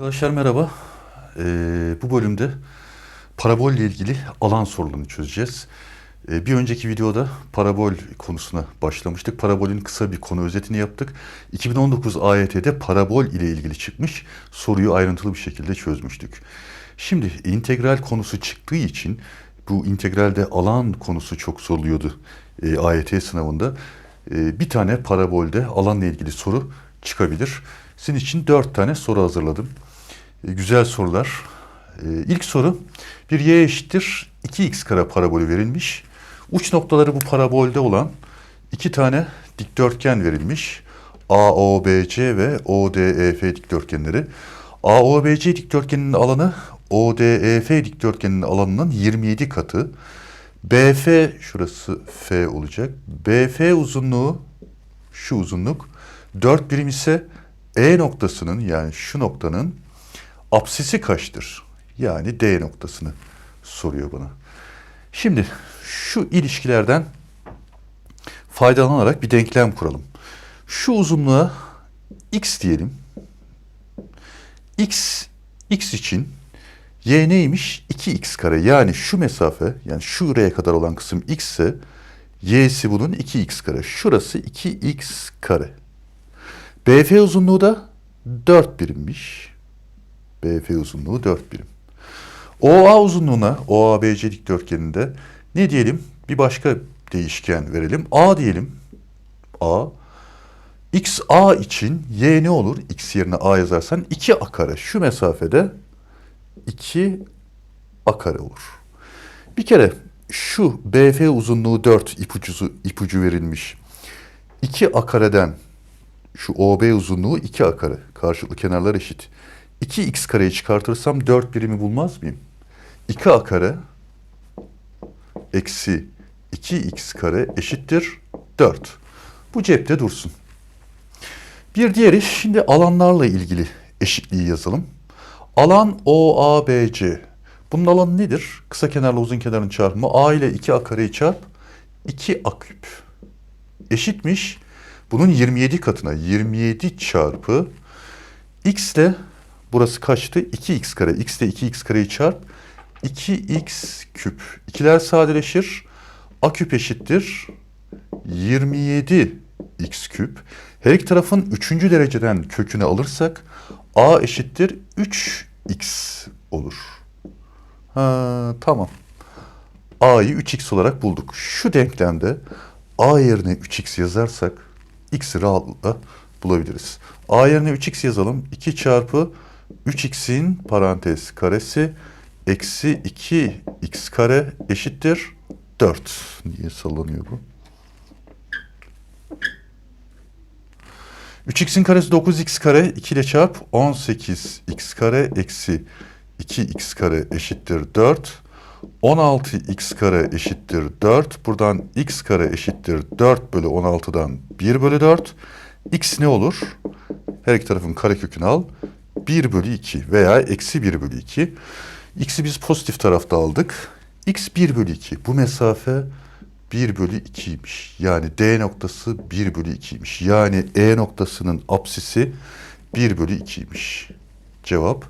Arkadaşlar merhaba. Ee, bu bölümde parabol ile ilgili alan sorularını çözeceğiz. Ee, bir önceki videoda parabol konusuna başlamıştık. Parabolün kısa bir konu özetini yaptık. 2019 AYT'de parabol ile ilgili çıkmış soruyu ayrıntılı bir şekilde çözmüştük. Şimdi integral konusu çıktığı için bu integralde alan konusu çok soruluyordu e, AYT sınavında. E, bir tane parabolde alanla ilgili soru çıkabilir. Sizin için dört tane soru hazırladım. E, güzel sorular. E, ilk soru bir y eşittir 2x kare parabolü verilmiş. Uç noktaları bu parabolde olan iki tane dikdörtgen verilmiş. AOBC ve ODEF dikdörtgenleri. AOBC dikdörtgeninin alanı ODEF dikdörtgeninin alanının 27 katı. BF şurası F olacak. BF uzunluğu şu uzunluk 4 birim ise E noktasının yani şu noktanın apsisi kaçtır? Yani D noktasını soruyor bana. Şimdi şu ilişkilerden faydalanarak bir denklem kuralım. Şu uzunluğa x diyelim. x x için y neymiş? 2x kare. Yani şu mesafe yani şuraya kadar olan kısım x ise y'si bunun 2x kare. Şurası 2x kare. BF uzunluğu da 4 birimmiş. BF uzunluğu 4 birim. OA uzunluğuna OABC dikdörtgeninde ne diyelim? Bir başka değişken verelim. A diyelim. A. X için Y ne olur? X yerine A yazarsan 2 A kare. Şu mesafede 2 A kare olur. Bir kere şu BF uzunluğu 4 ipucu, ipucu verilmiş. 2 A kareden şu OB uzunluğu 2 A kare. Karşılıklı kenarlar eşit. 2x kareyi çıkartırsam 4 birimi bulmaz mıyım? 2a kare eksi 2x kare eşittir 4. Bu cepte dursun. Bir diğeri şimdi alanlarla ilgili eşitliği yazalım. Alan OABC. Bunun alanı nedir? Kısa kenarla uzun kenarın çarpımı. A ile 2a kareyi çarp 2a küp. Eşitmiş. Bunun 27 katına 27 çarpı x ile burası kaçtı? 2x kare. x ile 2x kareyi çarp 2x küp. İkiler sadeleşir. A küp eşittir 27 x küp. Her iki tarafın üçüncü dereceden kökünü alırsak a eşittir 3x olur. Ha, tamam. a'yı 3x olarak bulduk. Şu denklemde a yerine 3x yazarsak x'i rahatlıkla bulabiliriz. a yerine 3x yazalım. 2 çarpı 3x'in parantez karesi eksi 2x kare eşittir 4. Niye sallanıyor bu? 3x'in karesi 9x kare 2 ile çarp 18x kare eksi 2x kare eşittir 4. 16x kare eşittir 4. Buradan x kare eşittir 4 bölü 16'dan 1 bölü 4. x ne olur? Her iki tarafın karekökünü al. 1 bölü 2 veya eksi 1 bölü 2. X'i biz pozitif tarafta aldık. X 1 bölü 2. Bu mesafe 1 bölü 2'ymiş. Yani D noktası 1 bölü 2'ymiş. Yani E noktasının apsisi 1 bölü 2'ymiş. Cevap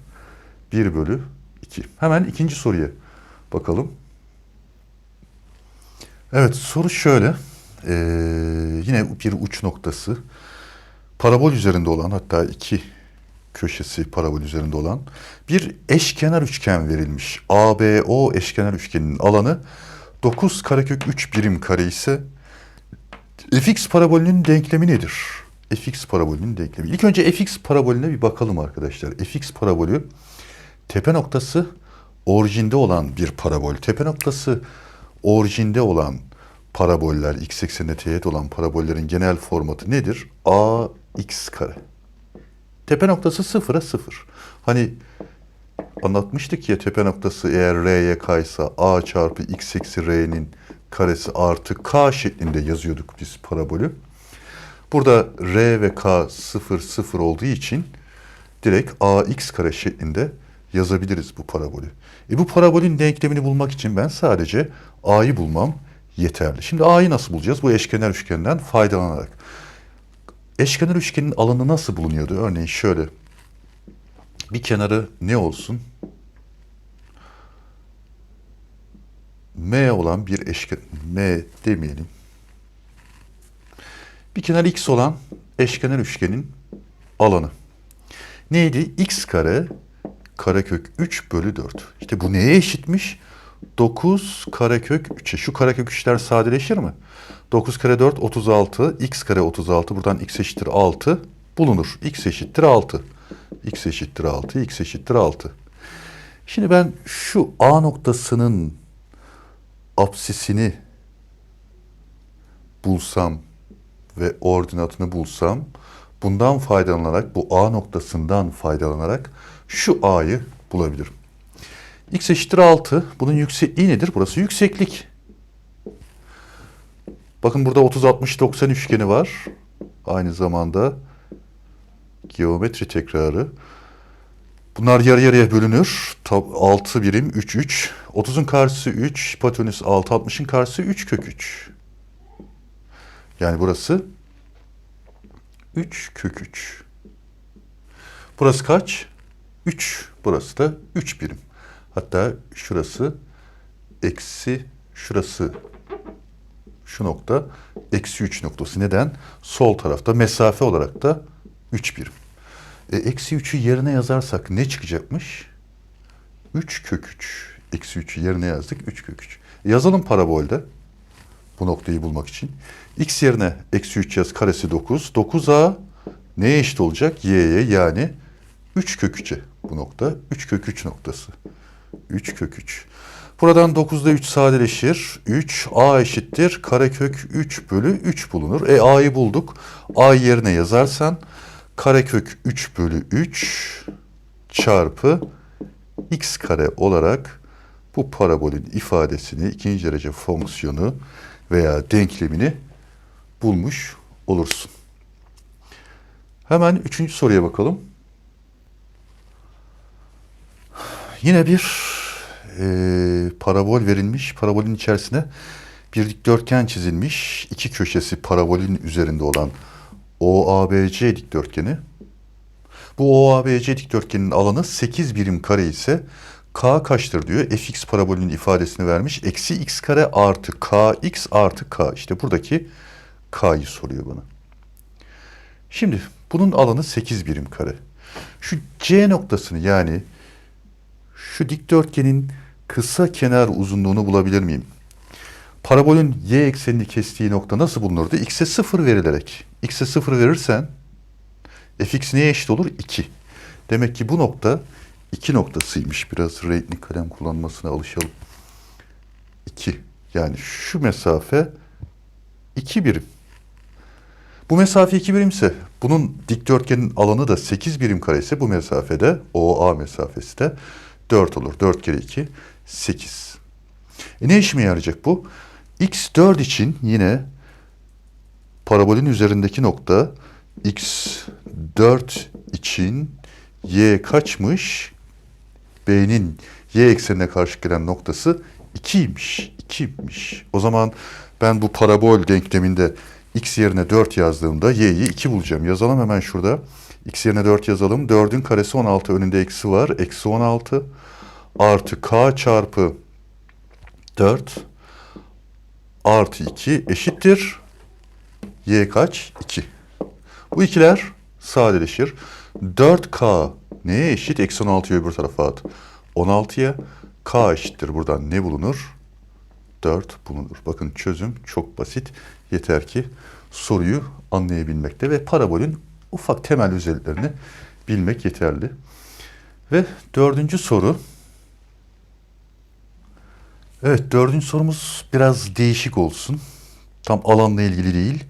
1 bölü 2. Hemen ikinci soruya bakalım. Evet soru şöyle. Ee, yine bir uç noktası. Parabol üzerinde olan hatta iki köşesi parabol üzerinde olan bir eşkenar üçgen verilmiş. ABO eşkenar üçgenin alanı 9 karekök 3 birim kare ise fx parabolünün denklemi nedir? fx parabolünün denklemi. İlk önce fx parabolüne bir bakalım arkadaşlar. fx parabolü tepe noktası orijinde olan bir parabol. Tepe noktası orijinde olan paraboller, x eksenine teğet olan parabollerin genel formatı nedir? ax kare. Tepe noktası sıfıra sıfır. Hani anlatmıştık ya tepe noktası eğer r'ye kaysa a çarpı x eksi r'nin karesi artı k şeklinde yazıyorduk biz parabolü. Burada r ve k sıfır sıfır olduğu için direkt ax kare şeklinde yazabiliriz bu parabolü. E bu parabolün denklemini bulmak için ben sadece a'yı bulmam yeterli. Şimdi a'yı nasıl bulacağız? Bu eşkenar üçgenden faydalanarak. Eşkenar üçgenin alanı nasıl bulunuyordu? Örneğin şöyle Bir kenarı ne olsun? M olan bir eşken, M demeyelim. Bir kenar x olan eşkenar üçgenin alanı. Neydi? x kare karekök 3 bölü 4. İşte bu neye eşitmiş? 9 karekök 3'e. Şu karekök 3'ler sadeleşir mi? 9 kare 4 36. x kare 36. Buradan x eşittir 6 bulunur. x eşittir 6. x eşittir 6. x eşittir 6. Şimdi ben şu A noktasının apsisini bulsam ve ordinatını bulsam bundan faydalanarak bu A noktasından faydalanarak şu A'yı bulabilirim. X eşittir 6. Bunun yüksekliği nedir? Burası yükseklik. Bakın burada 30-60-90 üçgeni var. Aynı zamanda geometri tekrarı. Bunlar yarı yarıya bölünür. 6 birim 3 3. 30'un karşısı 3, hipotenüs 6, 60'ın karşısı 3 kök 3. Yani burası 3 kök 3. Burası kaç? 3. Burası da 3 birim. Hatta şurası eksi şurası şu nokta eksi 3 noktası. Neden? Sol tarafta mesafe olarak da 3 birim. E, eksi 3'ü yerine yazarsak ne çıkacakmış? 3 kök 3. Eksi 3'ü yerine yazdık 3 kök 3. E, yazalım parabolde bu noktayı bulmak için. X yerine eksi 3 yaz karesi 9. 9A neye eşit olacak? Y'ye yani 3 kök 3'e bu nokta. 3 kök 3 noktası. 3 kök 3. Buradan 9'da 3 sadeleşir. 3 a eşittir. Karekök 3 bölü 3 bulunur. E a'yı bulduk. a yerine yazarsan karekök 3 bölü 3 çarpı x kare olarak bu parabolün ifadesini, ikinci derece fonksiyonu veya denklemini bulmuş olursun. Hemen üçüncü soruya bakalım. Yine bir e, parabol verilmiş. Parabolün içerisine bir dikdörtgen çizilmiş. İki köşesi parabolün üzerinde olan OABC dikdörtgeni. Bu OABC dikdörtgenin alanı 8 birim kare ise K kaçtır diyor. fx parabolünün ifadesini vermiş. Eksi x kare artı kx artı k. İşte buradaki k'yı soruyor bana. Şimdi bunun alanı 8 birim kare. Şu C noktasını yani şu dikdörtgenin kısa kenar uzunluğunu bulabilir miyim? Parabolün y eksenini kestiği nokta nasıl bulunurdu? X'e 0 verilerek. X'e 0 verirsen fx neye eşit olur? 2. Demek ki bu nokta 2 noktasıymış. Biraz renkli kalem kullanmasına alışalım. 2. Yani şu mesafe 2 birim. Bu mesafe 2 birimse bunun dikdörtgenin alanı da 8 birim kare ise bu mesafede OA mesafesi de 4 olur. 4 kere 2 8. E ne işime yarayacak bu? X 4 için yine parabolün üzerindeki nokta X 4 için Y kaçmış? B'nin Y eksenine karşı gelen noktası 2'ymiş. 2'ymiş. O zaman ben bu parabol denkleminde x yerine 4 yazdığımda y'yi 2 bulacağım. Yazalım hemen şurada. x yerine 4 yazalım. 4'ün karesi 16 önünde eksi var. Eksi 16 artı k çarpı 4 artı 2 eşittir. Y kaç? 2. Bu ikiler sadeleşir. 4K neye eşit? Eksi 16'yı öbür tarafa at. 16'ya K eşittir. Buradan ne bulunur? 4 bulunur. Bakın çözüm çok basit. Yeter ki soruyu anlayabilmekte ve parabolün ufak temel özelliklerini bilmek yeterli. Ve dördüncü soru. Evet dördüncü sorumuz biraz değişik olsun. Tam alanla ilgili değil.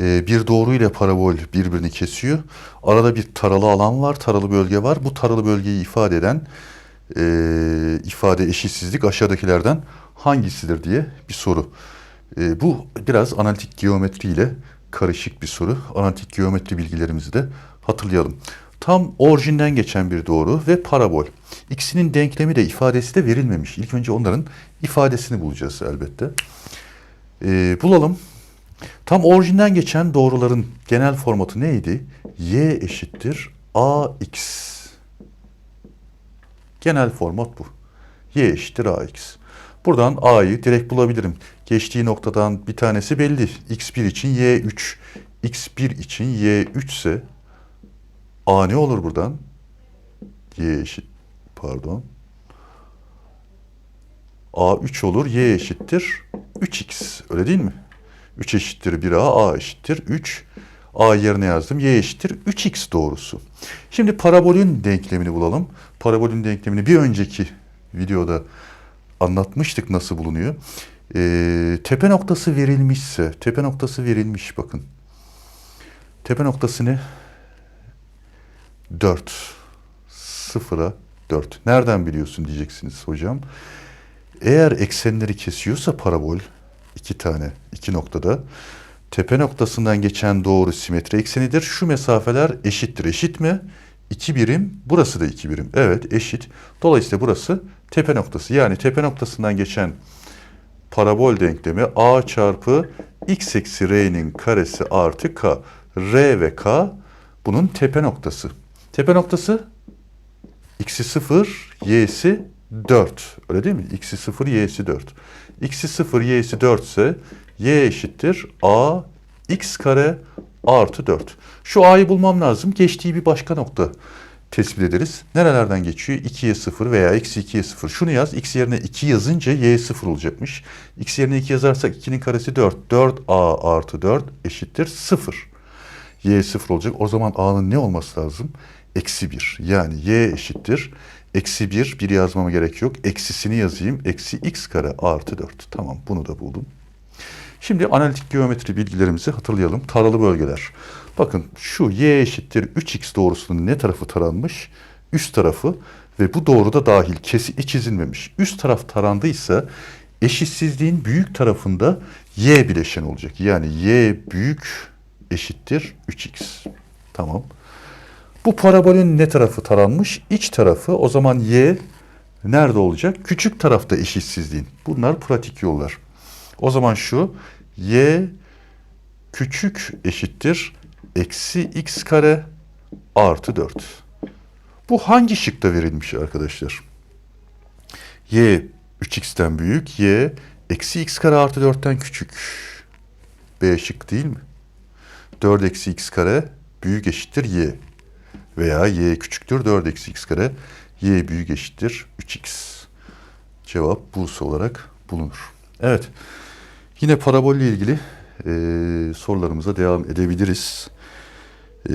Ee, bir doğru ile parabol birbirini kesiyor. Arada bir taralı alan var, taralı bölge var. Bu taralı bölgeyi ifade eden e, ifade eşitsizlik aşağıdakilerden hangisidir diye bir soru. E, bu biraz analitik geometri ile karışık bir soru. Analitik geometri bilgilerimizi de hatırlayalım. Tam orijinden geçen bir doğru ve parabol. İkisinin denklemi de ifadesi de verilmemiş. İlk önce onların ifadesini bulacağız elbette. E, bulalım. Tam orijinden geçen doğruların genel formatı neydi? y eşittir ax Genel format bu. Y eşittir AX. Buradan A'yı direkt bulabilirim. Geçtiği noktadan bir tanesi belli. X1 için Y3. X1 için Y3 ise A ne olur buradan? Y eşit pardon. A 3 olur. Y eşittir 3x. Öyle değil mi? 3 eşittir 1A. A eşittir 3. A yerine yazdım. Y eşittir 3x doğrusu. Şimdi parabolün denklemini bulalım. Parabolün denklemini bir önceki videoda anlatmıştık nasıl bulunuyor. Ee, tepe noktası verilmişse, tepe noktası verilmiş bakın. Tepe noktası ne? 4. Sıfıra 4. Nereden biliyorsun diyeceksiniz hocam. Eğer eksenleri kesiyorsa parabol iki tane iki noktada tepe noktasından geçen doğru simetri eksenidir. Şu mesafeler eşittir. Eşit mi? 2 birim. Burası da 2 birim. Evet eşit. Dolayısıyla burası tepe noktası. Yani tepe noktasından geçen parabol denklemi a çarpı x eksi r'nin karesi artı k. r ve k bunun tepe noktası. Tepe noktası x'i 0, y'si 4. Öyle değil mi? x'i 0, y'si 4. x'i 0, y'si 4 ise y eşittir a x kare artı 4. Şu a'yı bulmam lazım. Geçtiği bir başka nokta tespit ederiz. Nerelerden geçiyor? 2'ye 0 veya eksi 2'ye 0. Şunu yaz. X yerine 2 yazınca y 0 olacakmış. X yerine 2 yazarsak 2'nin karesi 4. 4a artı 4 eşittir 0. Y 0 olacak. O zaman a'nın ne olması lazım? Eksi 1. Yani y eşittir. Eksi 1. 1 yazmama gerek yok. Eksisini yazayım. Eksi x kare artı 4. Tamam bunu da buldum. Şimdi analitik geometri bilgilerimizi hatırlayalım. Taralı bölgeler. Bakın şu y eşittir 3x doğrusunun ne tarafı taranmış? Üst tarafı ve bu doğru da dahil kesi çizilmemiş. Üst taraf tarandıysa eşitsizliğin büyük tarafında y bileşen olacak. Yani y büyük eşittir 3x. Tamam. Bu parabolün ne tarafı taranmış? İç tarafı. O zaman y nerede olacak? Küçük tarafta eşitsizliğin. Bunlar pratik yollar. O zaman şu y küçük eşittir eksi x kare artı 4. Bu hangi şıkta verilmiş arkadaşlar? y 3x'ten büyük, y eksi x kare artı 4'ten küçük. B şık değil mi? 4 eksi x kare büyük eşittir y. Veya y küçüktür 4 eksi x kare, y büyük eşittir 3x. Cevap Bursa olarak bulunur. Evet. Yine parabolle ilgili e, sorularımıza devam edebiliriz. E,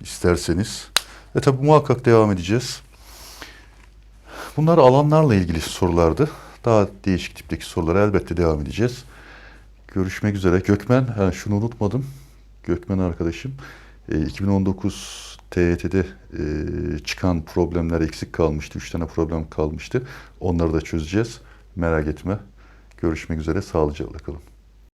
isterseniz. Ve tabi muhakkak devam edeceğiz. Bunlar alanlarla ilgili sorulardı. Daha değişik tipteki sorulara elbette devam edeceğiz. Görüşmek üzere. Gökmen, ha, şunu unutmadım. Gökmen arkadaşım. E, 2019 TYT'de e, çıkan problemler eksik kalmıştı. Üç tane problem kalmıştı. Onları da çözeceğiz. Merak etme. Görüşmek üzere. Sağlıcakla kalın.